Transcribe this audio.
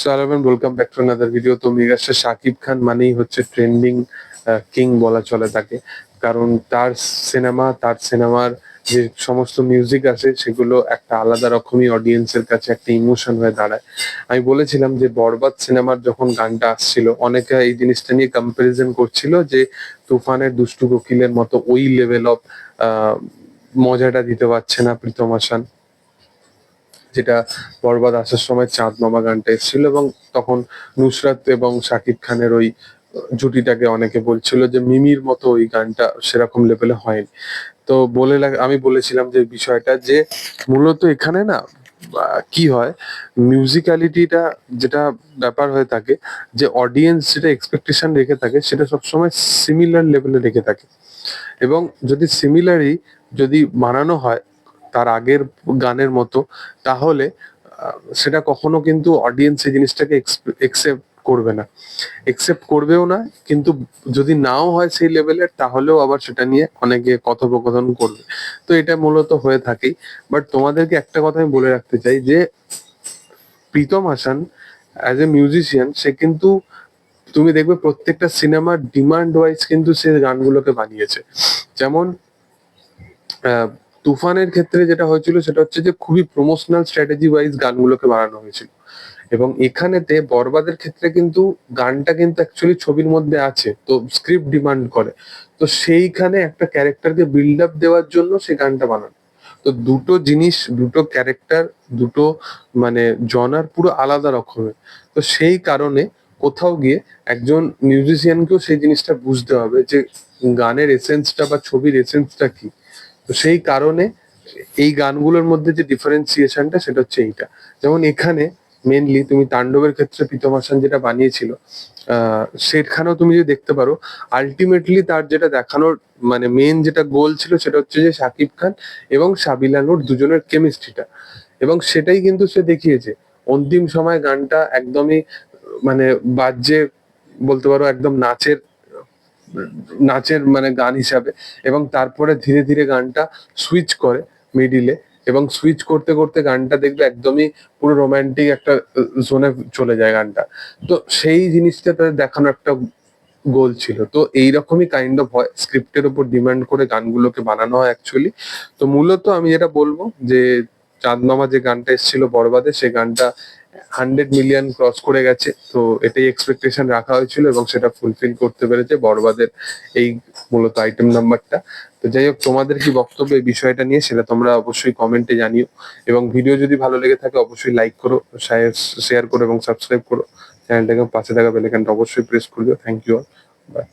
সালামান welcome back to another video তো megastar Shakib Khan মানেই হচ্ছে ট্রেন্ডিং কিং বলা চলে তাকে। কারণ তার সিনেমা তার সিনেমার যে সমস্ত মিউজিক আছে, সেগুলো একটা আলাদা রকমই অডিয়েন্সের কাছে একটা ইমোশন হয়ে দাঁড়ায়। আমি বলেছিলাম যে বরবাদ সিনেমার যখন গানটা আসছিল, অনেকে এই জিনিসটা নিয়ে কম্পারিজন করছিল যে তুফানের দুষ্টু কোকিলের মতো ওই লেভেল অফ মজাটা দিতে পারছে না প্রীতম হাসান। যেটা বরবাদ আসার সময় চাঁদ মামা গানটা এসেছিল এবং তখন নুসরাত এবং শাকিব খানের ওই জুটিটাকে অনেকে বলছিল যে মিমির মতো ওই গানটা সেরকম লেভেলে হয়নি। তো বলে আমি বলেছিলাম যে বিষয়টা যে মূলত এখানে না কি হয় মিউজিক্যালিটিটা যেটা ব্যাপার হয়ে থাকে, যে অডিয়েন্স যেটা এক্সপেকটেশন রেখে থাকে সেটা সবসময় সিমিলার লেভেলে রেখে থাকে। এবং যদি সিমিলারই যদি বানানো হয় তার আগের গানের মতো, তাহলে সেটা কখনো কিন্তু অডিয়েন্স এই জিনিসটাকে একসেপ্ট করবে না। একসেপ্ট করবেও না, কিন্তু যদি নাও হয় সেই লেভেলের তাহলেও আবার সেটা নিয়ে অনেকে কথোপকথন করবে। তো এটা মূলত হয়ে থাকেই। বাট তোমাদেরকে একটা কথা আমি বলে রাখতে চাই যে, Pritam Hasan as a musician সে কিন্তু, তুমি দেখবে প্রত্যেকটা সিনেমার ডিমান্ড ওয়াইজ কিন্তু সে গানগুলোকে বানিয়েছে। যেমন তুফানের ক্ষেত্রে যেটা হয়েছিল সেটা হচ্ছে যে খুবই প্রমোশনাল স্ট্র্যাটেজি ওয়াইজ গানগুলোকে বানানো হয়েছিল। এবং এখানেতে বরবাদের ক্ষেত্রে কিন্তু গানটা কিন্তু অ্যাকচুয়ালি ছবির মধ্যে আছে, তো স্ক্রিপ্ট ডিমান্ড করে। তো সেইখানে একটা ক্যারেক্টারকে বিল্ড আপ দেওয়ার জন্য সেই গানটা বানানো। তো দুটো জিনিস, দুটো ক্যারেক্টার দুটো মানে জনার পুরো আলাদা রকমের। তো সেই কারণে কোথাও গিয়ে একজন মিউজিশিয়ানকেও সেই জিনিসটা বুঝতে হবে যে গানের এসেন্সটা বা ছবির এসেন্সটা কি। তো সেই কারণে এই গানগুলোর মধ্যে যে ডিফারেন্সিয়েশনটা সেটা হচ্ছে এইটা। যেমন এখানে মেনলি তুমি তাণ্ডবের ক্ষেত্রে প্রীতম হাসান যেটা বানিয়েছিল সেখানেও তুমি যদি দেখতে পারো আলটিমেটলি তার যেটা দেখানোর মানে মেন যেটা গোল ছিল সেটা হচ্ছে যে শাকিব খান এবং সাবিলা নূর দুজনের কেমিস্ট্রিটা এবং সেটাই কিন্তু সে দেখিয়েছে, অন্তিম সময় গানটা একদমই মানে বাজ্যে বলতে পারো, একদম নাচের নাচের মানে গান হিসাবে এবং তারপরে ধীরে ধীরে গানটা সুইচ করে মিডিলে এবং সুইচ করতে করতে গানটা দেখবে একদমই পুরো রোমান্টিক একটা জোনে চলে যায় গানটা। তো সেই জিনিসটা তাদের দেখানো একটা গোল ছিল। তো এইরকমই কাইন্ড অফ হয় স্ক্রিপ্টের উপর ডিমান্ড করে গানগুলোকে বানানো হয় অ্যাকচুয়ালি তো মূলত আমি যেটা বলব যে চাঁদ মামা যে গানটা এসেছিল বরবাদে সেই গানটা হান্ড্রেড মিলিয়ন ক্রস করে গেছে। তো এটাই এক্সপেকটেশন রাখা হয়েছিল এবং সেটা ফুলফিল করতে পেরেছে বরবাদের এই মূলত আইটেম নাম্বারটা তো যাই হোক, তোমাদের কি বক্তব্য এই বিষয়টা নিয়ে সেটা তোমরা অবশ্যই কমেন্টে জানিও। এবং ভিডিও যদি ভালো লেগে থাকে, অবশ্যই লাইক করো শেয়ার করো এবং সাবস্ক্রাইব করো। চ্যানেলটাকে পাশে থাকা বেলাইকানটা অবশ্যই প্রেস করে দিও। Thank you all by